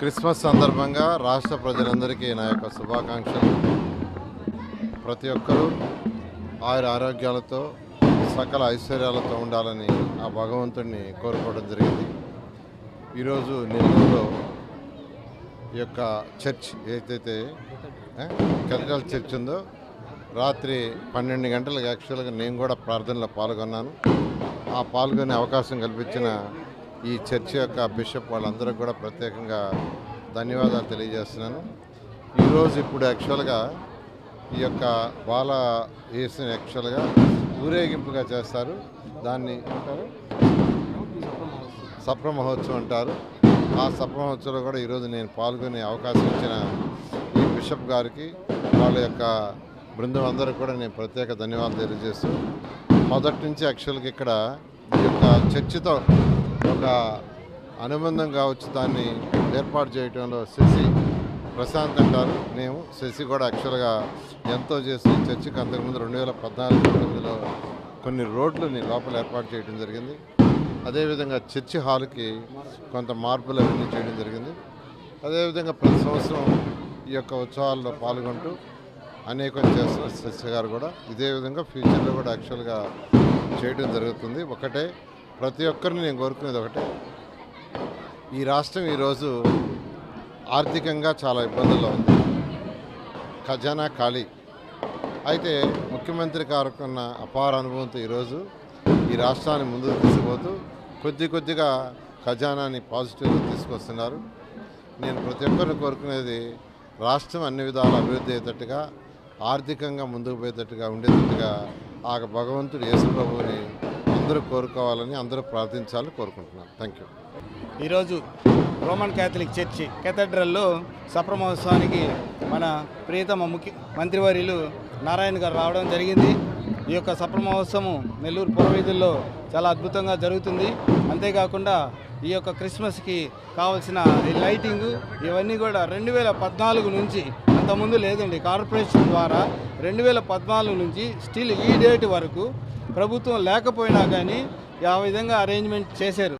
Christmas సందర్భంగా రాష్ట్ర ప్రజలందరికీ నా యొక్క శుభాకాంక్షలు. ప్రతి ఒక్కరూ ఆయుర ఆరోగ్యాలతో సకల ఐశ్వర్యాలతో ఉండాలని ఆ భగవంతుడిని కోరుకోవడం జరిగింది. ఈరోజు నెల్లూరులో ఈ యొక్క చర్చ్ ఏదైతే కెథడ్రల్ చర్చ్ ఉందో రాత్రి పన్నెండు గంటలకు యాక్చువల్గా నేను కూడా ప్రార్థనలో పాల్గొన్నాను. ఆ పాల్గొనే అవకాశం కల్పించిన ఈ చర్చ్ యొక్క బిషప్ వాళ్ళందరూ కూడా ప్రత్యేకంగా ధన్యవాదాలు తెలియజేస్తున్నాను. ఈరోజు ఇప్పుడు యాక్చువల్గా ఈ యొక్క బాల వేసిన యాక్చువల్గా ఊరేగింపుగా చేస్తారు. దాన్ని అంటారు సప్ర మహోత్సవం అంటారు. ఆ సప్ర మహోత్సవంలో కూడా ఈరోజు నేను పాల్గొనే అవకాశం ఇచ్చిన ఈ బిషప్ గారికి వాళ్ళ యొక్క బృందం అందరూ కూడా నేను ప్రత్యేక ధన్యవాదాలు తెలియజేస్తూ మొదటి నుంచి యాక్చువల్గా ఇక్కడ ఈ యొక్క చర్చితో ఒక అనుబంధం కావచ్చు దాన్ని ఏర్పాటు చేయడంలో శశి ప్రశాంత్ అంటారు. మేము శశి కూడా యాక్చువల్గా ఎంతో చేసి చర్చికి అంతకుముందు రెండు వేల పద్నాలుగు పంతొమ్మిదిలో కొన్ని రోడ్లని లోపల ఏర్పాటు చేయడం జరిగింది. అదేవిధంగా చర్చి హాల్కి కొంత మార్పులు అవన్నీ చేయడం జరిగింది. అదేవిధంగా ప్రతి సంవత్సరం ఈ యొక్క ఉత్సవాల్లో పాల్గొంటూ అనేకం చేస్తున్న శశి గారు కూడా ఇదే విధంగా ఫ్యూచర్లో కూడా యాక్చువల్గా చేయడం జరుగుతుంది. ఒకటే ప్రతి ఒక్కరిని నేను కోరుకునేది ఒకటే. ఈ రాష్ట్రం ఈరోజు ఆర్థికంగా చాలా ఇబ్బందుల్లో ఉంది. ఖజానా ఖాళీ. అయితే ముఖ్యమంత్రి గారుకున్న అపార అనుభవంతో ఈరోజు ఈ రాష్ట్రాన్ని ముందుకు తీసుకుపోతూ కొద్ది కొద్దిగా ఖజానాని పాజిటివ్గా తీసుకొస్తున్నారు. నేను ప్రతి ఒక్కరిని కోరుకునేది రాష్ట్రం అన్ని విధాల అభివృద్ధి అయ్యేటట్టుగా ఆర్థికంగా ముందుకు పోయేటట్టుగా ఉండేటట్టుగా ఆ భగవంతుడు యేసు ప్రభువుని అందరూ కోరుకోవాలని అందరూ ప్రార్థించాలని కోరుకుంటున్నాను. థ్యాంక్ యూ ఈరోజు రోమన్ క్యాథలిక్ చర్చి కేథడ్రల్లో సప్రమోత్సవానికి మన ప్రియతమ ముఖ్య మంత్రివర్యులు నారాయణ గారు రావడం జరిగింది. ఈ యొక్క సప్రమహోత్సవం నెల్లూరు పూర్వీధుల్లో చాలా అద్భుతంగా జరుగుతుంది. అంతేకాకుండా ఈ యొక్క క్రిస్మస్కి కావాల్సిన ఈ లైటింగ్ ఇవన్నీ కూడా రెండు వేల పద్నాలుగు నుంచి అంతకుముందు లేదండి. కార్పొరేషన్ ద్వారా రెండు వేల పద్నాలుగు నుంచి స్టిల్ ఈ డేట్ వరకు ప్రభుత్వం లేకపోయినా కానీ ఆ విధంగా అరేంజ్మెంట్ చేశారు.